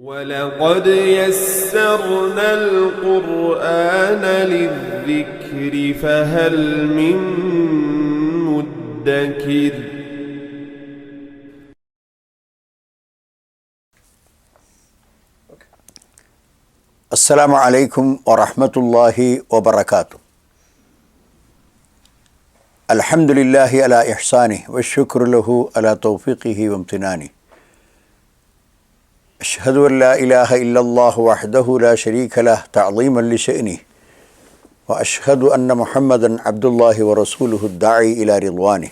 ولقد يسرنا القرآن للذكر فهل من مدكر؟ السلام عليكم ورحمة الله وبركاته. الحمد لله على إحسانه والشكر له على توفيقه وامتنانه. أشهد أن لا إله إلا الله وحده لا شريك له تعظيما لشأنه وأشهد أن محمدا عبد الله ورسوله الداعي إلى رضوانه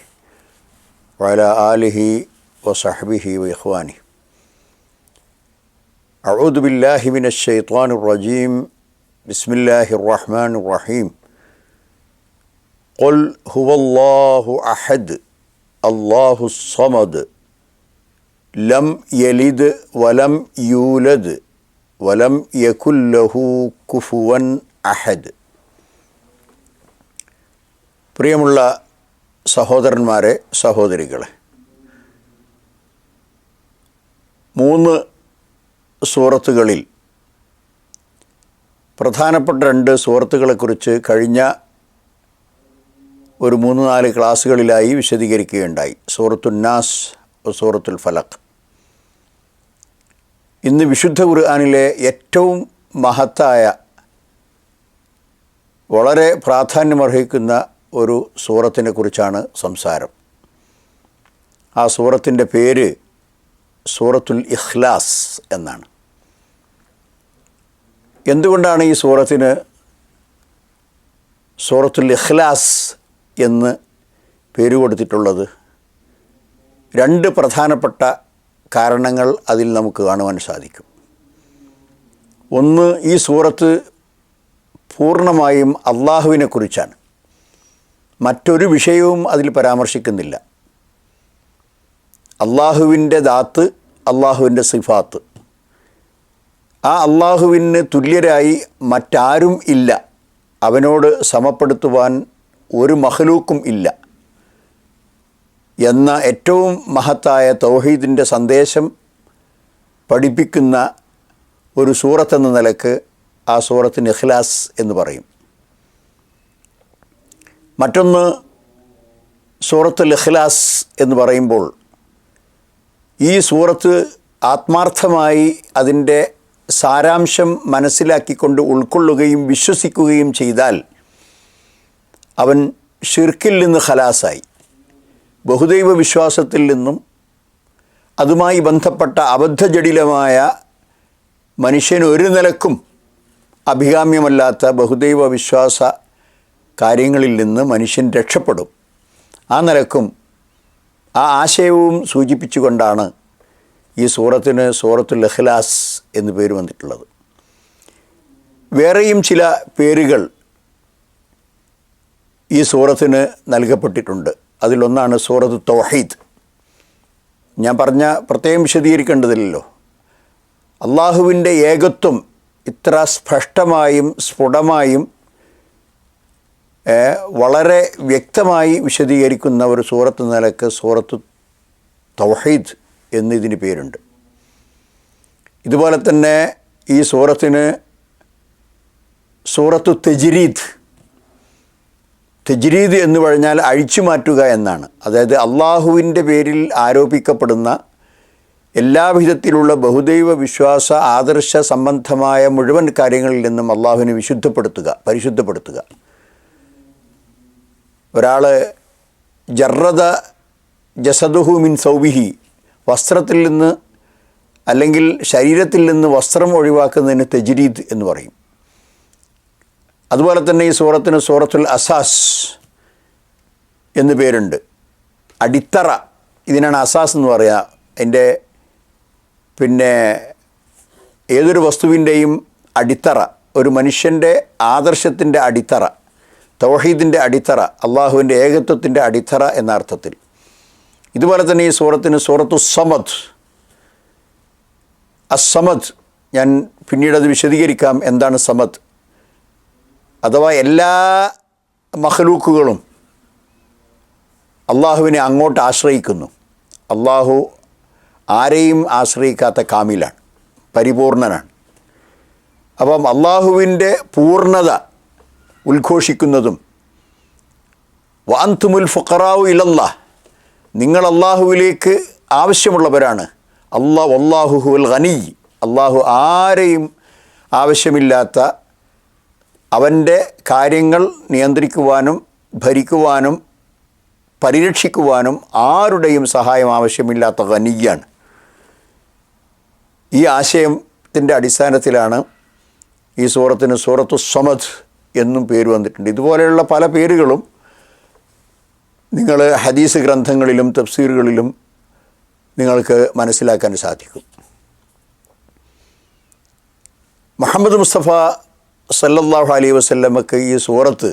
وعلى آله وصحبه وإخوانه. أعوذ بالله من الشيطان الرجيم. بسم الله الرحمن الرحيم. قل هو الله أحد الله الصمد ലം യലിദ് വലം യൂലദ് വലം യകുല്ലഹു കുഫുവൻ അഹദ്. പ്രിയമുള്ള സഹോദരന്മാരെ സഹോദരികളെ മൂന്ന് സൂറത്തുകളിൽ പ്രധാനപ്പെട്ട രണ്ട് സുഹൃത്തുക്കളെക്കുറിച്ച് കഴിഞ്ഞ ഒരു മൂന്ന് നാല് ക്ലാസ്സുകളിലായി വിശദീകരിക്കുകയുണ്ടായി. സൂറത്തുന്നാസ് സൂറത്തുൽ ഫലഖ്. ഇന്ന് വിശുദ്ധ ഖുർആാനിലെ ഏറ്റവും മഹത്തായ വളരെ പ്രാധാന്യമർഹിക്കുന്ന ഒരു സൂറത്തിനെ കുറിച്ചാണ് സംസാരം. ആ സൂറത്തിന്റെ പേര് സൂറത്തുൽ ഇഖ്ലാസ് എന്നാണ്. എന്തുകൊണ്ടാണ് ഈ സൂറത്തിന് സൂറത്തുൽ ഇഖ്ലാസ് എന്ന് പേര് കൊടുത്തിട്ടുള്ളത്? രണ്ട് പ്രധാനപ്പെട്ട കാരണങ്ങൾ അതിൽ നമുക്ക് കാണുവാൻ സാധിക്കും. ഒന്ന് ഈ സൂറത്ത് പൂർണമായും അള്ളാഹുവിനെക്കുറിച്ചാണ് മറ്റൊരു വിഷയവും അതിൽ പരാമർശിക്കുന്നില്ല. അള്ളാഹുവിന്റെ ദാത്ത് അള്ളാഹുവിന്റെ സിഫാത്ത്. ആ അള്ളാഹുവിന് തുല്യരായി മറ്റാരും ഇല്ല. അവനോട് സമപ്പെടുത്തുവാൻ ഒരു മഹലൂക്കും ഇല്ല. എന്ന ഏറ്റവും മഹത്തായ തൗഹീദിന്റെ സന്ദേശം പഠിപ്പിക്കുന്ന ഒരു സൂറത്തെന്ന നിലയ്ക്ക് ആ സൂറത്തിന് ഇഖ്ലാസ് എന്ന് പറയും. മറ്റൊന്ന് സൂറത്തുൽ ഇഖ്ലാസ് എന്ന് പറയുമ്പോൾ ഈ സൂറത്ത് ആത്മാർത്ഥമായി അതിന്റെ സാരാംശം മനസ്സിലാക്കിക്കൊണ്ട് ഉൾക്കൊള്ളുകയും വിശ്വസിക്കുകയും ചെയ്താൽ അവൻ ഷിർക്കിൽ നിന്ന് ഖലാസായി. ബഹുദൈവ വിശ്വാസത്തിൽ നിന്നും അതുമായി ബന്ധപ്പെട്ട അബദ്ധജടിലമായ മനുഷ്യൻ ഒരു നിലക്കും അഭികാമ്യമല്ലാത്ത ബഹുദൈവ വിശ്വാസ കാര്യങ്ങളിൽ നിന്ന് മനുഷ്യൻ രക്ഷപ്പെടും. ആ നിലക്കും ആ ആശയവും സൂചിപ്പിച്ചുകൊണ്ടാണ് ഈ സൂറത്തിന് സൂറത്തുൽ ഇഖ്ലാസ് എന്ന് പേര് വന്നിട്ടുള്ളത്. വേറെയും ചില പേരുകൾ ഈ സൂറത്തിന് നൽകപ്പെട്ടിട്ടുണ്ട്. അതിലൊന്നാണ് സൂറത്ത് തൗഹീദ്. ഞാൻ പറഞ്ഞ പ്രത്യേകം വിശദീകരിക്കേണ്ടതില്ലല്ലോ. അള്ളാഹുവിന്റെ ഏകത്വം ഇത്ര സ്പഷ്ടമായും സ്ഫുടമായും വളരെ വ്യക്തമായി വിശദീകരിക്കുന്ന ഒരു സൂറത്ത് നിലയ്ക്ക് സൂറത്ത് തൗഹീദ് എന്നിതിന് പേരുണ്ട്. ഇതുപോലെ തന്നെ ഈ സൂറത്തിന് സൂറത്തു തെജിരീദ് തെജ്രീദ് എന്ന് പറഞ്ഞാൽ അഴിച്ചു മാറ്റുക എന്നാണ്. അതായത് അള്ളാഹുവിന്റെ പേരിൽ ആരോപിക്കപ്പെടുന്ന എല്ലാവിധത്തിലുള്ള ബഹുദൈവ വിശ്വാസ ആദർശ സംബന്ധമായ മുഴുവൻ കാര്യങ്ങളിൽ നിന്നും അള്ളാഹുവിനെ വിശുദ്ധപ്പെടുത്തുക പരിശുദ്ധപ്പെടുത്തുക. ഒരാൾ ജറദ ജസദുഹു മിൻ സൗബിഹി വസ്ത്രത്തിൽ നിന്ന് അല്ലെങ്കിൽ ശരീരത്തിൽ നിന്ന് വസ്ത്രം ഒഴിവാക്കുന്നതിന് തെജ്രീദ് എന്ന് പറയും. അതുപോലെ തന്നെ ഈ സൂറത്തിന് സൂറത്തുൽ അസാസ് എന്ന് പേരുണ്ട്. അടിത്തറ. ഇതിനാണ് അസാസ് എന്ന് പറയുക അതിന്റെ പിന്നെ ഏതൊരു വസ്തുവിന്റെയും അടിത്തറ. ഒരു മനുഷ്യന്റെ ആദർശത്തിന്റെ അടിത്തറ. തൗഹീദിന്റെ അടിത്തറ. അള്ളാഹുവിന്റെ ഏകത്വത്തിന്റെ അടിത്തറ എന്ന അർത്ഥത്തിൽ. ഇതുപോലെ തന്നെ ഈ സൂറത്തിന് സൂറത്തു സമദ്. അസമദ്. ഞാൻ പിന്നീട് അത് വിശദീകരിക്കാം. എന്താണ് സമദ്? അഥവാ എല്ലാ മഹലൂക്കുകളും അള്ളാഹുവിനെ അങ്ങോട്ട് ആശ്രയിക്കുന്നു. അള്ളാഹു ആരെയും ആശ്രയിക്കാത്ത കാമിലാണ് പരിപൂർണനാണ്. അപ്പം അള്ളാഹുവിന്റെ പൂർണത ഉദ്ഘോഷിക്കുന്നതും വാന്തുമുൽ ഫുക്കറാവു ഇലല്ല നിങ്ങൾ അള്ളാഹുവിലേക്ക് ആവശ്യമുള്ളവരാണ്. അള്ളാഹ് അള്ളാഹുഹുൽ ഖനി അള്ളാഹു ആരെയും ആവശ്യമില്ലാത്ത അവന്റെ കാര്യങ്ങൾ നിയന്ത്രിക്കുവാനും ഭരിക്കുവാനും പരിരക്ഷിക്കുവാനും ആരുടെയും സഹായം ആവശ്യമില്ലാത്ത ഖനിയാണ് ഈ ആശയത്തിന്റെ അടിസ്ഥാനത്തിലാണ് ഈ സൂറത്തിന് സൂറത്തു സമദ് എന്നും പേര് വന്നിട്ടുണ്ട്. ഇതുപോലെയുള്ള പല പേരുകളും നിങ്ങൾ ഹദീസ് ഗ്രന്ഥങ്ങളിലും തഫ്സീറുകളിലും നിങ്ങൾക്ക് മനസ്സിലാക്കാൻ സാധിക്കും. മുഹമ്മദ് മുസ്തഫ സല്ലല്ലാഹു അലൈ വസല്ലമക്ക് ഈ സൂറത്ത്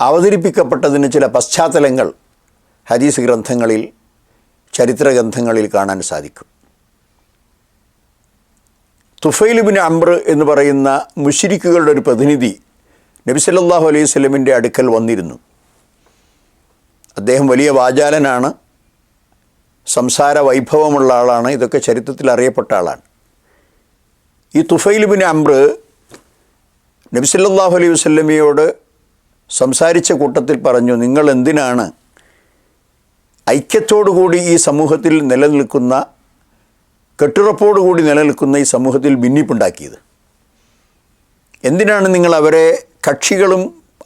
അവതരിപ്പിക്കപ്പെട്ടതിന് ചില പശ്ചാത്തലങ്ങൾ ഹദീസ് ഗ്രന്ഥങ്ങളിൽ ചരിത്ര ഗ്രന്ഥങ്ങളിൽ കാണാൻ സാധിക്കും. തുഫൈലുബിൻ അംർ എന്ന് പറയുന്ന മുഷിരിക്കുകളുടെ ഒരു പ്രതിനിധി നബി സല്ലാഹു അലൈഹി സ്വലമിന്റെ അടുക്കൽ വന്നിരുന്നു. അദ്ദേഹം വലിയ വാചാലനാണ് സംസാര വൈഭവമുള്ള ആളാണ് ഇതൊക്കെ ചരിത്രത്തിൽ അറിയപ്പെട്ട ആളാണ്. ഈ തുഫൈലുബിൻ അംർ നബി സല്ലല്ലാഹു അലൈഹി വസല്ലമയോട് സംസാരിച്ച കൂട്ടത്തിൽ പറഞ്ഞു നിങ്ങൾ എന്തിനാണ് ഐക്യത്തോടുകൂടി ഈ സമൂഹത്തിൽ നിലനിൽക്കുന്ന കെട്ടുറപ്പോടുകൂടി നിലനിൽക്കുന്ന ഈ സമൂഹത്തിൽ ഭിന്നിപ്പുണ്ടാക്കിയത്? എന്തിനാണ് നിങ്ങൾ അവരെ കക്ഷികളും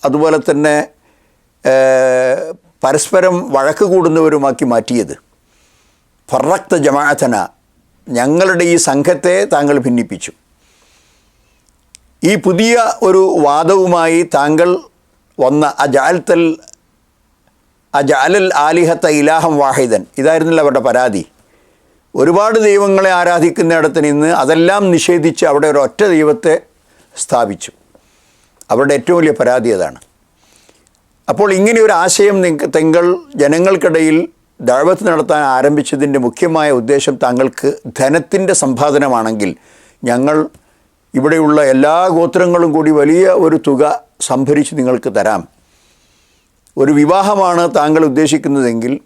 അതുപോലെ തന്നെ പരസ്പരം വഴക്ക് കൂടുന്നവരുമാക്കി മാറ്റിയത്? ഫറക്ത ജമാഅത്തന ഞങ്ങളുടെ ഈ സംഘത്തെ താങ്കൾ ഭിന്നിപ്പിച്ചു. ഈ പുതിയ ഒരു വാദവുമായി താങ്കൾ വന്ന അജാൽത്തൽ അജാലൽ ആലിഹത്ത ഇലാഹം വാഹിദൻ. ഇതായിരുന്നില്ല അവരുടെ പരാതി. ഒരുപാട് ദൈവങ്ങളെ ആരാധിക്കുന്നിടത്ത് നിന്ന് അതെല്ലാം നിഷേധിച്ച് അവിടെ ഒരു ഒറ്റ ദൈവത്തെ സ്ഥാപിച്ചു. അവരുടെ ഏറ്റവും വലിയ പരാതി അതാണ്. അപ്പോൾ ഇങ്ങനെ ഒരു ആശയം തെങ്കൾ ജനങ്ങൾക്കിടയിൽ ദഴവത്ത് നടത്താൻ ആരംഭിച്ചതിന്റെ മുഖ്യമായ ഉദ്ദേശം താങ്കൾക്ക് ധനത്തിന്റെ സമ്പാദനമാണെങ്കിൽ ഞങ്ങൾ ഇവിടെയുള്ള എല്ലാ ഗോത്രങ്ങളും കൂടി വലിയ ഒരു തുക സംഭരിച്ച് നിങ്ങൾക്ക് തരാം. ഒരു വിവാഹമാണ് താങ്കൾ ഉദ്ദേശിക്കുന്നതെങ്കിൽ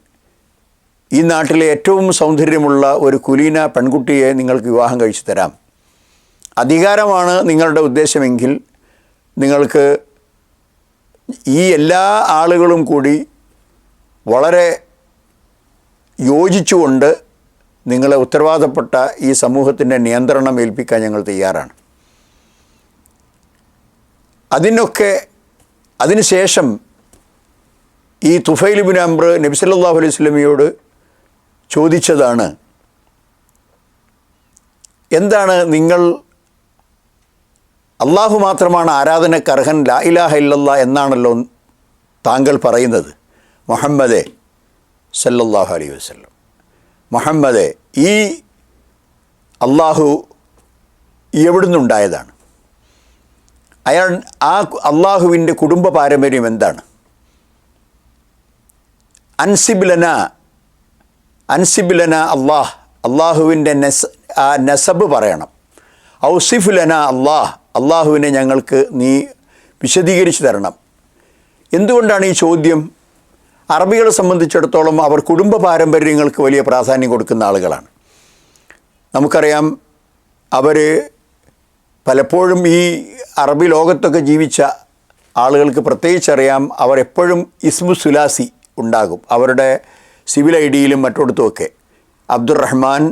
ഈ നാട്ടിലെ ഏറ്റവും സൗന്ദര്യമുള്ള ഒരു കുലീന പെൺകുട്ടിയെ നിങ്ങൾക്ക് വിവാഹം കഴിച്ചു തരാം. അധികാരമാണ് നിങ്ങളുടെ ഉദ്ദേശമെങ്കിൽ നിങ്ങൾക്ക് ഈ എല്ലാ ആളുകളും കൂടി വളരെ യോജിച്ചുകൊണ്ട് നിങ്ങളെ ഉത്തരവാദപ്പെട്ട ഈ സമൂഹത്തിന്റെ നിയന്ത്രണം ഏൽപ്പിക്കാൻ ഞങ്ങൾ തയ്യാറാണ്. അതിനൊക്കെ അതിനുശേഷം ഈ തുഫൈലിബിൻ അമ്ര നബി സല്ലല്ലാഹു അലൈഹി സ്വലമിയോട് ചോദിച്ചതാണ് എന്താണ് നിങ്ങൾ അള്ളാഹു മാത്രമാണ് ആരാധനക്ക് അർഹൻ ലാ ഇലാഹ ഇല്ലല്ലാ എന്നാണല്ലോ താങ്കൾ പറയുന്നത്? മുഹമ്മദെ സല്ലല്ലാഹു അലൈഹി വസ്ലം മുഹമ്മദെ ഈ അള്ളാഹു എവിടുന്നുണ്ടായതാണ്? അയാൾ ആ അള്ളാഹുവിന്റെ കുടുംബ പാരമ്പര്യം എന്താണ്? അൻസിബിലന അൻസിബിലന അള്ളാഹ് അള്ളാഹുവിന്റെ നെസ് ആ നെസബ് പറയണം. ഔസിഫുലന അള്ളാഹ് അള്ളാഹുവിനെ ഞങ്ങൾക്ക് നീ വിശദീകരിച്ചു തരണം. എന്തുകൊണ്ടാണ് ഈ ചോദ്യം? അറബികളെ സംബന്ധിച്ചിടത്തോളം അവർ കുടുംബ പാരമ്പര്യങ്ങൾക്ക് വലിയ പ്രാധാന്യം കൊടുക്കുന്ന ആളുകളാണ്. നമുക്കറിയാം അവർ പലപ്പോഴും ഈ അറബി ലോകത്തൊക്കെ ജീവിച്ച ആളുകൾക്ക് പ്രത്യേകിച്ചറിയാം അവർ എപ്പോഴും ഇസ്മു സുലാസി ഉണ്ടാകും. അവരുടെ സിവിൽ ഐ ഡിയിലും മറ്റിടത്തുമൊക്കെ അബ്ദുറഹ്മാൻ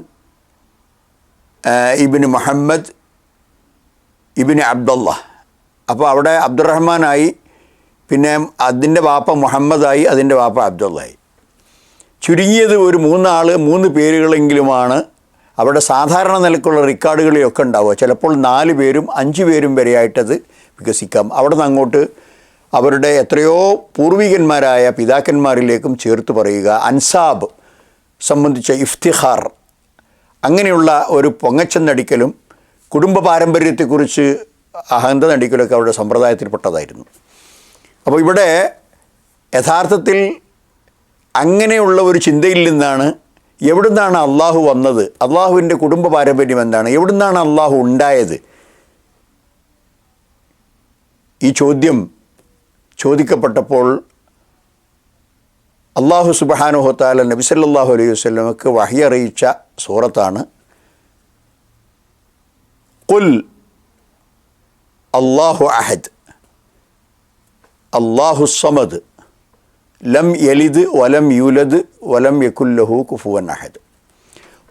ഇബിന് മുഹമ്മദ് ഇബിന് അബ്ദുള്ള അപ്പോൾ അവിടെ അബ്ദുറഹ്മാനായി പിന്നെ അതിന്റെ വാപ്പ മുഹമ്മദായി അതിന്റെ വാപ്പ അബ്ദുള്ളായി. ചുരുങ്ങിയത് ഒരു മൂന്നാൾ മൂന്ന് പേരുകളെങ്കിലുമാണ് അവിടെ സാധാരണ നിലക്കുള്ള റെക്കോർഡുകളെയൊക്കെ ഉണ്ടാവുക. ചിലപ്പോൾ നാല് പേരും അഞ്ച് പേരും വരെയായിട്ടത് വികസിക്കാം. അവിടെ നിന്ന് അങ്ങോട്ട് അവരുടെ എത്രയോ പൂർവികന്മാരായ പിതാക്കന്മാരിലേക്കും ചേർത്ത് പറയുക. അൻസാബ് സംബന്ധിച്ച ഇഫ്തിഹാർ അങ്ങനെയുള്ള ഒരു പൊങ്ങച്ചെന്നടിക്കലും കുടുംബ പാരമ്പര്യത്തെക്കുറിച്ച് അഹന്ത നടിക്കലൊക്കെ അവരുടെ സമ്പ്രദായത്തിൽപ്പെട്ടതായിരുന്നു. അപ്പോൾ ഇവിടെ യഥാർത്ഥത്തിൽ അങ്ങനെയുള്ള ഒരു ചിന്തയിൽ നിന്നാണ് എവിടുന്നാണ് അള്ളാഹു വന്നത്? അള്ളാഹുവിന്റെ കുടുംബ പാരമ്പര്യം എന്താണ്? എവിടുന്നാണ് അള്ളാഹു ഉണ്ടായത്? ഈ ചോദ്യം ചോദിക്കപ്പെട്ടപ്പോൾ അള്ളാഹു സുബഹാനുഹത്താല നബി സല്ലല്ലാഹു അലൈഹി വസ്ലമക്ക് വഹി അറിയിച്ച സൂറത്താണ്. കുൽ അള്ളാഹു അഹദ് അള്ളാഹു സമദ് ലം യലിദ് വലം യുലദ് വലം യക്കുല്ലഹു കുഫുവൻ അഹദ്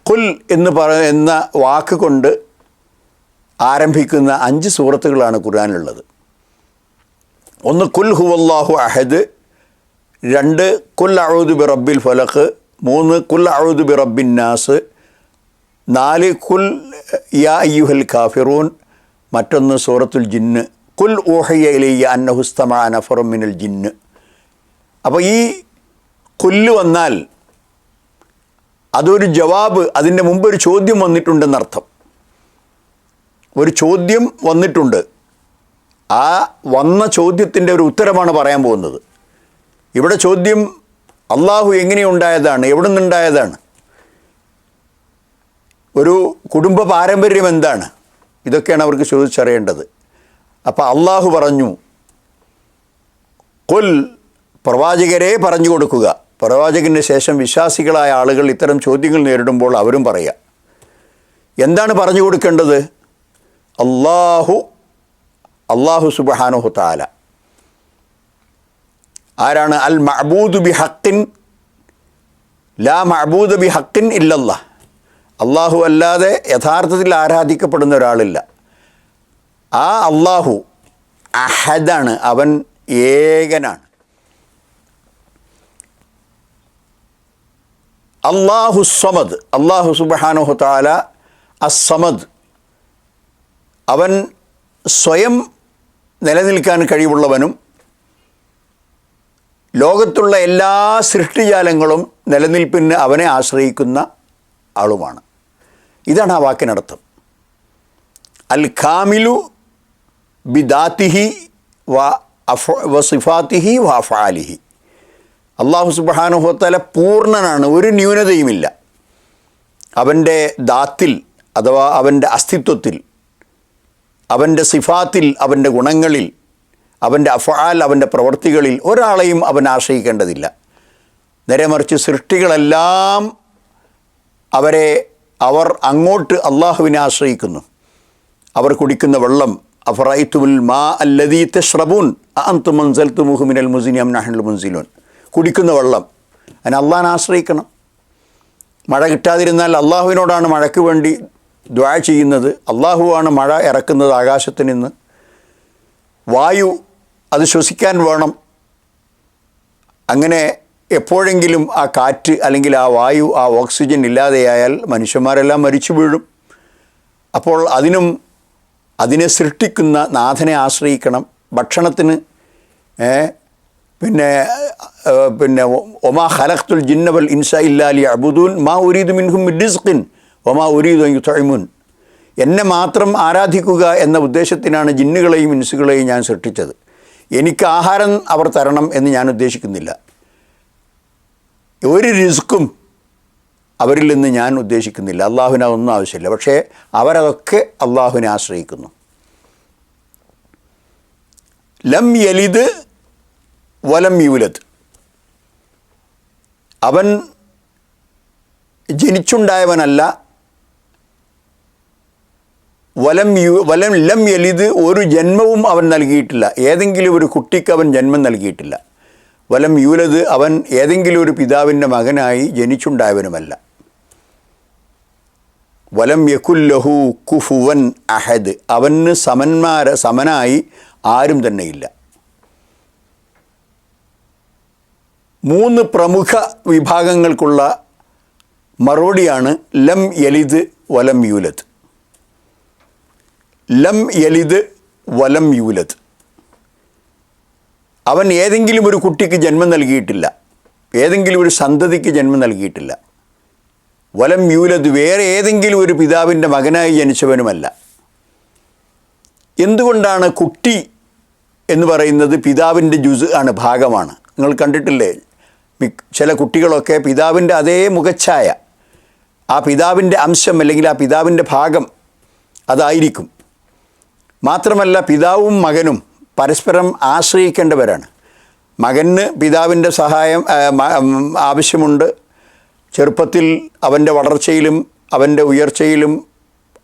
കുൽ എന്ന് പറ എന്ന വാക്ക് കൊണ്ട് ആരംഭിക്കുന്ന അഞ്ച് സൂറത്തുകളാണ് ഖുർആാനുള്ളത് ഒന്ന് കുൽ ഹുവല്ലാഹു അഹദ്. രണ്ട് കുൽ അഴുദ് ബി റബ്ബിൽ ഫലഖ്. മൂന്ന് കുൽ അഴുദ് ബി റബ്ബിൻ നാസ്. നാല് കുൽ യാ അയ്യുഹൽ കാഫിറൂൻ. മറ്റൊന്ന് സൂറത്തുൽ ജിന്ന്. കുൽ ഊഹയ്യ ഇലയ്യ അന്നഹുസ്തമാ നഫറുമിനുൽ മിനൽ ജിന്ന്. അപ്പോൾ ഈ കൊല്ലു വന്നാൽ അതൊരു ജവാബ് അതിന്റെ മുമ്പ് ഒരു ചോദ്യം വന്നിട്ടുണ്ടെന്നർത്ഥം ഒരു ചോദ്യം വന്നിട്ടുണ്ട്. ആ വന്ന ചോദ്യത്തിന്റെ ഒരു ഉത്തരമാണ് പറയാൻ പോകുന്നത്. ഇവിടെ ചോദ്യം അള്ളാഹു എങ്ങനെയുണ്ടായതാണ് എവിടെ നിന്നുണ്ടായതാണ് ഒരു കുടുംബ പാരമ്പര്യം എന്താണ്? ഇതൊക്കെയാണ് അവർക്ക് ചോദിച്ചറിയേണ്ടത്. അപ്പോൾ അള്ളാഹു പറഞ്ഞു കൊൽ പ്രവാചകരെ പറഞ്ഞു കൊടുക്കുക. പ്രവാചകന് ശേഷം വിശ്വാസികളായ ആളുകൾ ഇത്തരം ചോദ്യങ്ങൾ നേരിടുമ്പോൾ അവരും പറയുക. എന്താണ് പറഞ്ഞു കൊടുക്കേണ്ടത്? അള്ളാഹു അള്ളാഹു സുബാനുഹു താല ആരാണ്? അൽ മഅബൂദ് ബി ഹക്കിൻ ലാ മഅബൂദ് ബി ഹക്കിൻ ഇല്ലല്ല അള്ളാഹു അല്ലാതെ യഥാർത്ഥത്തിൽ ആരാധിക്കപ്പെടുന്ന ഒരാളില്ല. ആ അള്ളാഹു അഹദാണ് അവൻ ഏകനാണ്. അള്ളാഹു സമദ് അള്ളാഹു സുബാനുഹു താല അസമദ് അവൻ സ്വയം നിലനിൽക്കാൻ കഴിവുള്ളവനും ലോകത്തുള്ള എല്ലാ സൃഷ്ടിജാലങ്ങളും നിലനിൽപ്പിന് അവനെ ആശ്രയിക്കുന്ന ആളുമാണ്. ഇതാണ് ആ വാക്കിനർത്ഥം. അൽ ഖാമിലു ബിദാത്തിഹി വ അഫ വ സിഫാത്തിഹി വ അഫാലിഹി. അള്ളാഹു സുബാനുഹോത്തല പൂർണനാണ് ഒരു ന്യൂനതയുമില്ല. അവന്റെ ദാത്തിൽ അഥവാ അവന്റെ അസ്തിത്വത്തിൽ അവന്റെ സിഫാത്തിൽ അവന്റെ ഗുണങ്ങളിൽ അവന്റെ അഫാൽ അവന്റെ പ്രവൃത്തികളിൽ ഒരാളെയും അവൻ ആശ്രയിക്കേണ്ടതില്ല. നേരെ മറിച്ച് സൃഷ്ടികളെല്ലാം അവരെ അവർ അങ്ങോട്ട് അള്ളാഹുവിനെ ആശ്രയിക്കുന്നു. അവർ കുടിക്കുന്ന വെള്ളം അഫറൈത്തുൽ മാ അല്ലദീ തഷ്റബൂൻ അന്തു മൻസൽത്തു മുഹുമിനൽ മുസിനിയം നഹൽ മുൻസിലോൻ. കുടിക്കുന്ന വെള്ളം. അതിന് അള്ളാഹിനെ ആശ്രയിക്കണം. മഴ കിട്ടാതിരുന്നാൽ അള്ളാഹുവിനോടാണ് മഴയ്ക്ക് വേണ്ടി ദ്വാ ചെയ്യുന്നത്. അള്ളാഹുവാണ് മഴ ഇറക്കുന്നത് ആകാശത്ത് നിന്ന്. വായു അത് ശ്വസിക്കാൻ വേണം. അങ്ങനെ എപ്പോഴെങ്കിലും ആ കാറ്റ് അല്ലെങ്കിൽ ആ വായു ആ ഓക്സിജൻ ഇല്ലാതെയായാൽ മനുഷ്യന്മാരെല്ലാം മരിച്ചു വീഴും. അപ്പോൾ അതിനും അതിനെ സൃഷ്ടിക്കുന്ന നാഥനെ ആശ്രയിക്കണം. ഭക്ഷണത്തിന് പിന്നെ പിന്നെ ഒമാ ഖലഖ്തുൽ ജിന്നവൽ ഇൻസ ഇല്ലാലി അബുദൂൻ മാ ഉരീദ് മിൻഹും മിഡിസ്ഖിൻ ഒമാ ഉരീദ് യുത്തൈമുൻ എന്നെ മാത്രം ആരാധിക്കുക എന്ന ഉദ്ദേശത്തിനാണ് ജിന്നുകളെയും ഇൻസുകളെയും ഞാൻ സൃഷ്ടിച്ചത്. എനിക്ക് ആഹാരം അവർ തരണം എന്ന് ഞാൻ ഉദ്ദേശിക്കുന്നില്ല. ഒരു റിസ്ക്കും അവരിൽ നിന്ന് ഞാൻ ഉദ്ദേശിക്കുന്നില്ല. അള്ളാഹുവിന് അതൊന്നും ആവശ്യമില്ല. പക്ഷേ അവരതൊക്കെ അള്ളാഹുവിനെ ആശ്രയിക്കുന്നു. ലം യലിദ് വലം യൂലത്. അവൻ ജനിച്ചുണ്ടായവനല്ല വലം യു വലം ലം എലിത് ഒരു ജന്മവും അവൻ നൽകിയിട്ടില്ല. ഏതെങ്കിലും ഒരു കുട്ടിക്ക് അവൻ ജന്മം നൽകിയിട്ടില്ല. വലം യൂലത് അവൻ ഏതെങ്കിലും ഒരു പിതാവിന്റെ മകനായി ജനിച്ചുണ്ടായവനുമല്ല. വലം യക്കുല്ലഹു കുഫുവൻ അഹദ്. അവന് സമന്മാര സമനായി ആരും തന്നെയില്ല. മൂന്ന് പ്രമുഖ വിഭാഗങ്ങൾക്കുള്ള മറുപടിയാണ് ലം യലിദ് വലം യൂലത് ലം യലിദ് വലം യൂലത് അവൻ ഏതെങ്കിലും ഒരു കുട്ടിക്ക് ജന്മം നൽകിയിട്ടില്ല. ഏതെങ്കിലും ഒരു സന്തതിക്ക് ജന്മം നൽകിയിട്ടില്ല. വലം യൂലത് വേറെ ഏതെങ്കിലും ഒരു പിതാവിന്റെ മകനായി ജനിച്ചവനുമല്ല. എന്തുകൊണ്ടാണ് കുട്ടി എന്ന് പറയുന്നത് പിതാവിന്റെ ജുസ് ആണ് ഭാഗമാണ്. നിങ്ങൾ കണ്ടിട്ടില്ലേ? ചില കുട്ടികളൊക്കെ പിതാവിന്റെ അതേ മുഖച്ഛായ ആ പിതാവിന്റെ അംശം അല്ലെങ്കിൽ ആ പിതാവിന്റെ ഭാഗം അതായിരിക്കും. മാത്രമല്ല പിതാവും മകനും പരസ്പരം ആശ്രയിക്കേണ്ടവരാണ്. മകന് പിതാവിന്റെ സഹായം ആവശ്യമുണ്ട്. ചെറുപ്പത്തിൽ അവന്റെ വളർച്ചയിലും അവന്റെ ഉയർച്ചയിലും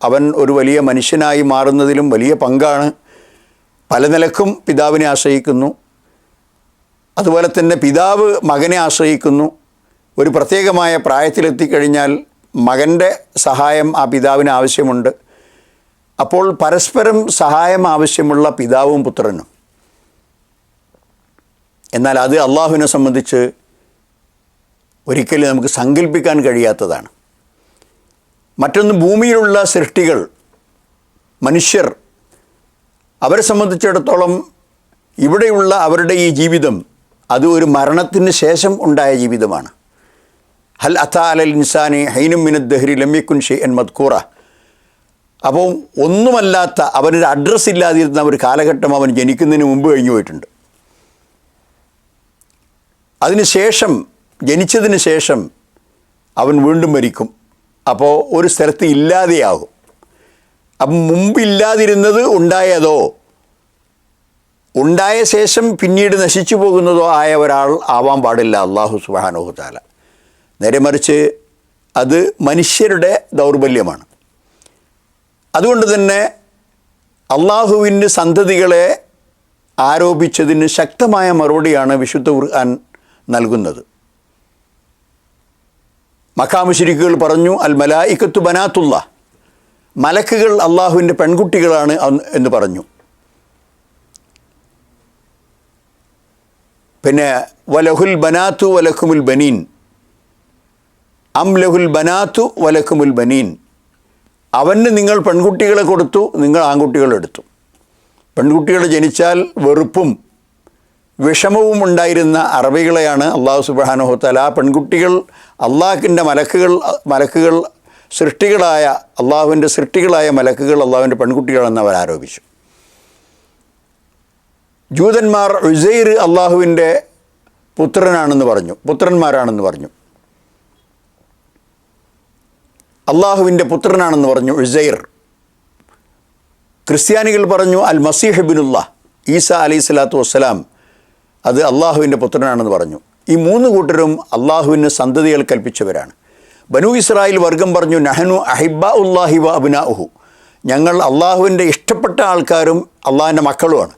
അവൻ ഒരു വലിയ മനുഷ്യനായി മാറുന്നതിലും വലിയ പങ്കാണ്. പല നിലക്കും പിതാവിനെ ആശ്രയിക്കുന്നു. അതുപോലെ തന്നെ പിതാവ് മകനെ ആശ്രയിക്കുന്നു. ഒരു പ്രത്യേകമായ പ്രായത്തിലെത്തിക്കഴിഞ്ഞാൽ മകന്റെ സഹായം ആ പിതാവിന് ആവശ്യമുണ്ട്. അപ്പോൾ പരസ്പരം സഹായം ആവശ്യമുള്ള പിതാവും പുത്രനും. എന്നാൽ അത് അള്ളാഹുവിനെ സംബന്ധിച്ച് ഒരിക്കലും നമുക്ക് സങ്കല്പിക്കാൻ കഴിയാത്തതാണ്. മറ്റൊന്ന് ഭൂമിയിലുള്ള സൃഷ്ടികൾ മനുഷ്യർ അവരെ സംബന്ധിച്ചിടത്തോളം ഇവിടെയുള്ള അവരുടെ ഈ ജീവിതം അത് ഒരു മരണത്തിന് ശേഷം ഉണ്ടായ ജീവിതമാണ്. ഹൽ അത്ത അലൽ ഇൻസാനി ഹൈനും മിനദ് ദഹ്രി ലമ്യക്കുൻ ഷെയ് എൻ മദ്കൂറ. അപ്പോൾ ഒന്നുമല്ലാത്ത അവനൊരു അഡ്രസ്സ് ഇല്ലാതിരുന്ന ഒരു കാലഘട്ടം അവൻ ജനിക്കുന്നതിന് മുമ്പ് കഴിഞ്ഞു പോയിട്ടുണ്ട്. അതിനുശേഷം ജനിച്ചതിന് ശേഷം അവൻ വീണ്ടും മരിക്കും. അപ്പോൾ ഒരു സ്ഥലത്ത് ഇല്ലാതെയാകും. അപ്പം മുമ്പില്ലാതിരുന്നത് ഉണ്ടായതോ ഉണ്ടായ ശേഷം പിന്നീട് നശിച്ചു പോകുന്നതോ ആയ ഒരാൾ ആവാൻ പാടില്ല അള്ളാഹു സുബാനോഹു താല നേരെ മറിച്ച് അത് മനുഷ്യരുടെ ദൗർബല്യമാണ്. അതുകൊണ്ട് തന്നെ അള്ളാഹുവിന്റെ സന്തതികളെ ആരോപിച്ചതിന് ശക്തമായ മറുപടിയാണ് വിശുദ്ധ ഖുർആൻ നൽകുന്നത്. മക്കാമുശിരിക്കുകൾ പറഞ്ഞു അൽ മലായിക്കത്തു ബനാത്തുള്ള മലക്കുകൾ അള്ളാഹുവിന്റെ പെൺകുട്ടികളാണ് എന്ന് പറഞ്ഞു. പിന്നെ വലഹുൽ ബനാത്തു വലക്കുമുൽ ബനീൻ. അം ലഹുൽ ബനാത്തു വലക്കുമുൽ ബനീൻ. അവന് നിങ്ങൾ പെൺകുട്ടികളെ കൊടുത്തു നിങ്ങൾ ആൺകുട്ടികളെ എടുത്തു. പെൺകുട്ടികൾ ജനിച്ചാൽ വെറുപ്പും വിഷമവും ഉണ്ടായിരുന്ന അറബികളെയാണ് അള്ളാഹു സുബാനുഹോത്താൽ ആ പെൺകുട്ടികൾ അള്ളാഹിന്റെ മലക്കുകൾ മലക്കുകൾ സൃഷ്ടികളായ അള്ളാഹുവിന്റെ സൃഷ്ടികളായ മലക്കുകൾ അള്ളാഹുവിന്റെ പെൺകുട്ടികളെന്ന് അവർ ആരോപിച്ചു. ജൂതന്മാർ ഉസൈർ അള്ളാഹുവിന്റെ പുത്രനാണെന്ന് പറഞ്ഞു പുത്രന്മാരാണെന്ന് പറഞ്ഞു. അള്ളാഹുവിന്റെ പുത്രനാണെന്ന് പറഞ്ഞു ഉസൈർ. ക്രിസ്ത്യാനികൾ പറഞ്ഞു അൽ മസീഹബിനുള്ള ഈസ അലി സ്വലാത്തു വസ്സലാം അത് അള്ളാഹുവിന്റെ പുത്രനാണെന്ന് പറഞ്ഞു. ഈ മൂന്ന് കൂട്ടരും അള്ളാഹുവിന് സന്തതികൾ കൽപ്പിച്ചവരാണ്. ബനു ഇസ്രായേൽ വർഗം പറഞ്ഞു നഹനു അഹിബ ഉല്ലാഹി വ അബിനാഹു ഞങ്ങൾ അള്ളാഹുവിന്റെ ഇഷ്ടപ്പെട്ട ആൾക്കാരും അള്ളാഹിന്റെ മക്കളുമാണ്.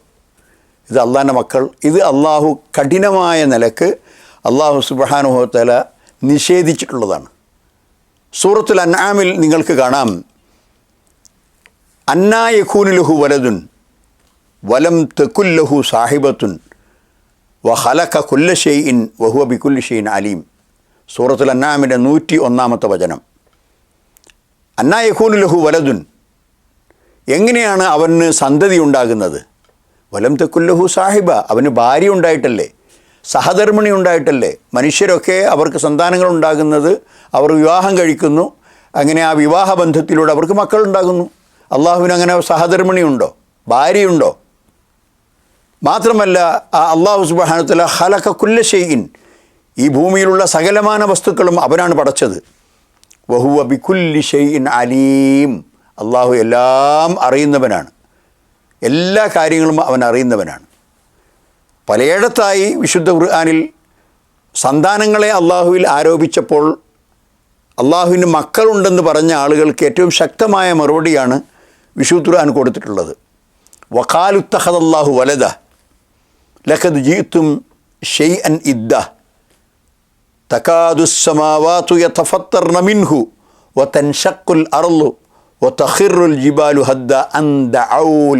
ഇത് അള്ളാഹിന്റെ മക്കൾ. ഇത് അള്ളാഹു കഠിനമായ നിലയ്ക്ക് അള്ളാഹു സുബാനുഹോത്തല നിഷേധിച്ചിട്ടുള്ളതാണ്. സൂറത്തുൽ അന്നാമിൽ നിങ്ങൾക്ക് കാണാം. അന്നാ യഖൂനുലഹു വലതുൻ വലം തെക്കുല്ലഹു സാഹിബത്തുൻ വഹലക കുല്ല ഷെയ്ഇൻ വഹുവ ബി ഷെയ്ൻ അലീം. സൂറത്തുൽ അന്നാമിന്റെ നൂറ്റി ഒന്നാമത്തെ വചനം. അന്നാ യഖൂനുലഹു വലതുൻ എങ്ങനെയാണ് അവന് സന്തതി ഉണ്ടാകുന്നത് വലം തെക്കുല്ലഹു സാഹിബ. അവന് ഭാര്യ ഉണ്ടായിട്ടല്ലേ? സഹധർമ്മിണി ഉണ്ടായിട്ടല്ലേ? മനുഷ്യരൊക്കെ അവർക്ക് സന്താനങ്ങൾ ഉണ്ടാകുന്നത് അവർ വിവാഹം കഴിക്കുന്നു. അങ്ങനെ ആ വിവാഹ ബന്ധത്തിലൂടെ അവർക്ക് മക്കളുണ്ടാകുന്നു അള്ളാഹുവിന് അങ്ങനെ സഹധർമ്മിണി ഉണ്ടോ? ഭാര്യയുണ്ടോ മാത്രമല്ല ആ അള്ളാഹു സുബാനത്തല ഹലക കുല്ല ഷെയ്യിൻ ഈ ഭൂമിയിലുള്ള സകലമാന വസ്തുക്കളും അവനാണ് പടച്ചത്. വഹുവ ബിക്കുല്ലി ഷെയ്യിൻ അലീം. അള്ളാഹു എല്ലാം അറിയുന്നവനാണ്. എല്ലാ കാര്യങ്ങളും അവൻ അറിയുന്നവനാണ്. പലയിടത്തായി വിശുദ്ധ ഖുർആാനിൽ സന്താനങ്ങളെ അള്ളാഹുവിൽ ആരോപിച്ചപ്പോൾ അള്ളാഹുവിന് മക്കളുണ്ടെന്ന് പറഞ്ഞ ആളുകൾക്ക് ഏറ്റവും ശക്തമായ മറുപടിയാണ് വിശുദ്ധ ഖുർആൻ കൊടുത്തിട്ടുള്ളത്. വഖാലുത്തഹദല്ലാഹു വലദ ലഖദ് ജീത്തും ഷെയ് അൻ ഇദ്ദ തക്കാദുസ്സമാവാതു യതഫത്തർന മിൻഹു വതൻഷഖുൽ ഷക്കുൽ വതഖിറുൽ ജിബാലു ഹദ്ദ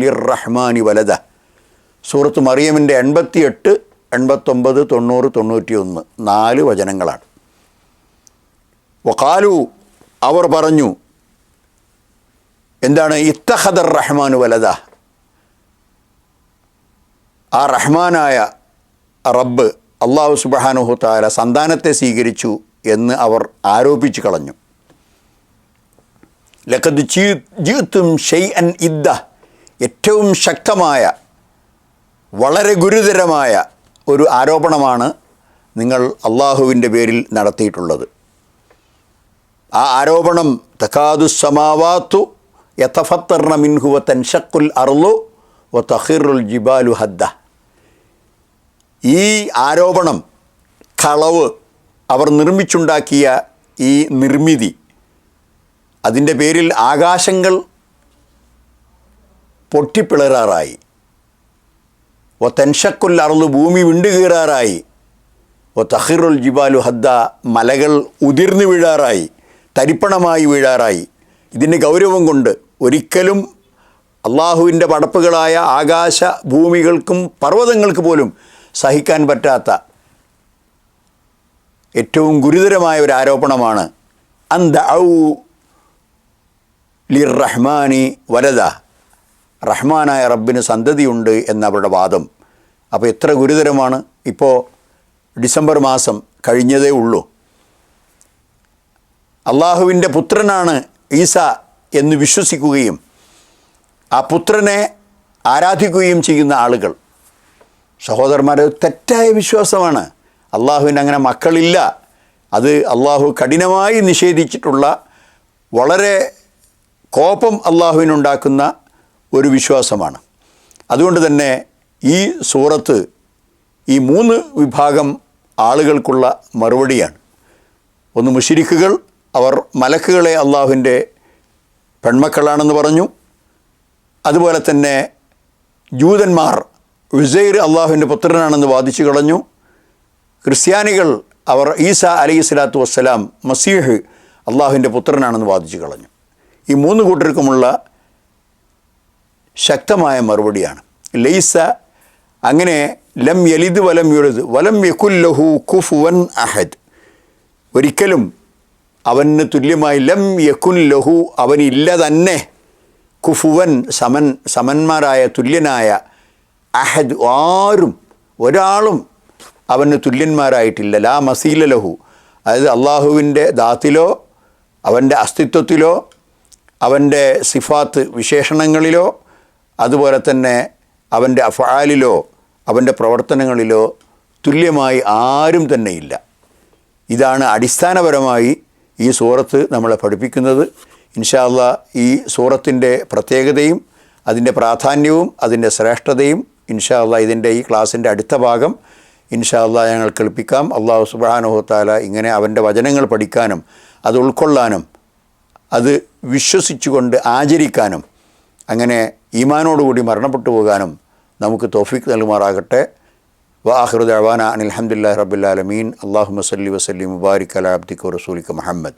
ലിർറഹ്മാനി വലദ സൂറത്ത് മറിയമിന്റെ എൺപത്തിയെട്ട് എൺപത്തൊമ്പത് തൊണ്ണൂറ് തൊണ്ണൂറ്റിയൊന്ന്. നാല് വചനങ്ങളാണ്. വക്കാലു അവർ പറഞ്ഞു എന്താണ്? ഇത്തഹദർ റഹ്മാനു വലത ആ റഹ്മാനായ റബ്ബ് അള്ളാഹു സുബാനുഹു താല സന്താനത്തെ സ്വീകരിച്ചു എന്ന് അവർ ആരോപിച്ചു കളഞ്ഞു. ലക്കത് ജീത്തും ഷെയ് അൻ ഇദ്ദ ഏറ്റവും ശക്തമായ വളരെ ഗുരുതരമായ ഒരു ആരോപണമാണ് നിങ്ങൾ അള്ളാഹുവിന്റെ പേരിൽ നടത്തിയിട്ടുള്ളത്. ആ ആരോപണം തക്കാദു സമാവാത്തു യഥഫത്തർണ മിൻഹുവ തൻഷക്കുൽ അർലു വ തഹിറുൽ ജിബാലു ഹദ്ദ. ഈ ആരോപണം കളവ് അവർ നിർമ്മിച്ചുണ്ടാക്കിയ ഈ നിർമ്മിതി അതിന്റെ പേരിൽ ആകാശങ്ങൾ പൊട്ടിപ്പിളരാറായി. ഒ തെൻഷക്കുൽ ഭൂമി വിണ്ടുകീറാറായി ഒ തഹിറുൽ ജിബാലു ഹദ്ദ മലകൾ ഉതിർന്നു വീഴാറായി. തരിപ്പണമായി വീഴാറായി. ഇതിന് ഗൗരവം കൊണ്ട് ഒരിക്കലും അള്ളാഹുവിന്റെ പടപ്പുകളായ ആകാശ ഭൂമികൾക്കും പർവതങ്ങൾക്ക് പോലും സഹിക്കാൻ പറ്റാത്ത ഏറ്റവും ഗുരുതരമായ ഒരു ആരോപണമാണ്. അന്ത ഔ ലിർ റഹ്മാനി വലത റഹ്മാനായ റബ്ബിന് സന്തതിയുണ്ട് എന്ന അവരുടെ വാദം. അപ്പോൾ എത്ര ഗുരുതരമാണ്? ഇപ്പോൾ ഡിസംബർ മാസം കഴിഞ്ഞതേ ഉള്ളൂ. അള്ളാഹുവിന്റെ പുത്രനാണ് ഈസ എന്ന് വിശ്വസിക്കുകയും ആ പുത്രനെ ആരാധിക്കുകയും ചെയ്യുന്ന ആളുകൾ. സഹോദരന്മാരെ തെറ്റായ വിശ്വാസമാണ്. അള്ളാഹുവിന് അങ്ങനെ മക്കളില്ല. അത് അള്ളാഹു കഠിനമായി നിഷേധിച്ചിട്ടുള്ള വളരെ കോപം അള്ളാഹുവിനുണ്ടാക്കുന്ന ഒരു വിശ്വാസമാണ്. അതുകൊണ്ട് തന്നെ ഈ സൂറത്ത് ഈ മൂന്ന് വിഭാഗം ആളുകൾക്കുള്ള മറുപടിയാണ്. ഒന്ന് മുഷിരിക്കുകൾ അവർ മലക്കുകളെ അള്ളാഹുവിന്റെ പെൺമക്കളാണെന്ന് പറഞ്ഞു. അതുപോലെ തന്നെ ജൂതന്മാർ ഉസൈർ അള്ളാഹുവിന്റെ പുത്രനാണെന്ന് വാദിച്ചു കളഞ്ഞു. ക്രിസ്ത്യാനികൾ അവർ ഈസ അലൈഹി സ്വലാത്തു വസ്സലാം മസീഹ് അള്ളാഹുവിന്റെ പുത്രനാണെന്ന് വാദിച്ചു കളഞ്ഞു. ഈ മൂന്ന് കൂട്ടർക്കുമുള്ള ശക്തമായ മറുപടിയാണ്. ലൈസ അങ്ങനെ ലം യലിദ് വലം യുലത് വലം യക്കുല്ലഹു കുഫുവൻ അഹദ്. ഒരിക്കലും അവന് തുല്യമായി ലം യക്കുൻ ലഹു അവനില്ല തന്നെ കുഫുവൻ സമൻ സമന്മാരായ തുല്യനായ അഹദ് ആരും ഒരാളും അവന് തുല്യന്മാരായിട്ടില്ല. ലാ മസീല ലഹു. അതായത് അള്ളാഹുവിന്റെ ദാത്തിലോ അവന്റെ അസ്തിത്വത്തിലോ അവന്റെ സിഫാത്ത് വിശേഷണങ്ങളിലോ അതുപോലെ തന്നെ അവന്റെ അഫാലിലോ അവന്റെ പ്രവർത്തനങ്ങളിലോ തുല്യമായി ആരും തന്നെയില്ല ഇതാണ് അടിസ്ഥാനപരമായി ഈ സൂറത്ത് നമ്മളെ പഠിപ്പിക്കുന്നത്. ഇൻഷാല്ല ഈ സൂറത്തിന്റെ പ്രത്യേകതയും അതിന്റെ പ്രാധാന്യവും അതിന്റെ ശ്രേഷ്ഠതയും ഇൻഷാല്ല ഇതിന്റെ ഈ ക്ലാസ്സിന്റെ അടുത്ത ഭാഗം ഇൻഷാല്ല ഞങ്ങൾ കേൾപ്പിക്കാം. അള്ളാഹു സുബാനുഹത്താല ഇങ്ങനെ അവന്റെ വചനങ്ങൾ പഠിക്കാനും അത് ഉൾക്കൊള്ളാനും അത് വിശ്വസിച്ചുകൊണ്ട് ആചരിക്കാനും അങ്ങനെ ഈമാനോടുകൂടി മരണപ്പെട്ടു പോകാനും നമുക്ക് തോഫിക്ക് നൽകുമാറാകട്ടെ. വാഹൃദ് അവാന അനിൽഹമുല്ലാ റബുല്ലാലമീൻ അള്ളാഹു മസല്ലി വസല്ലി മുബാരിക് അല അബ്ദിക്ക് റസൂലിക്ക് മുഹമ്മദ്.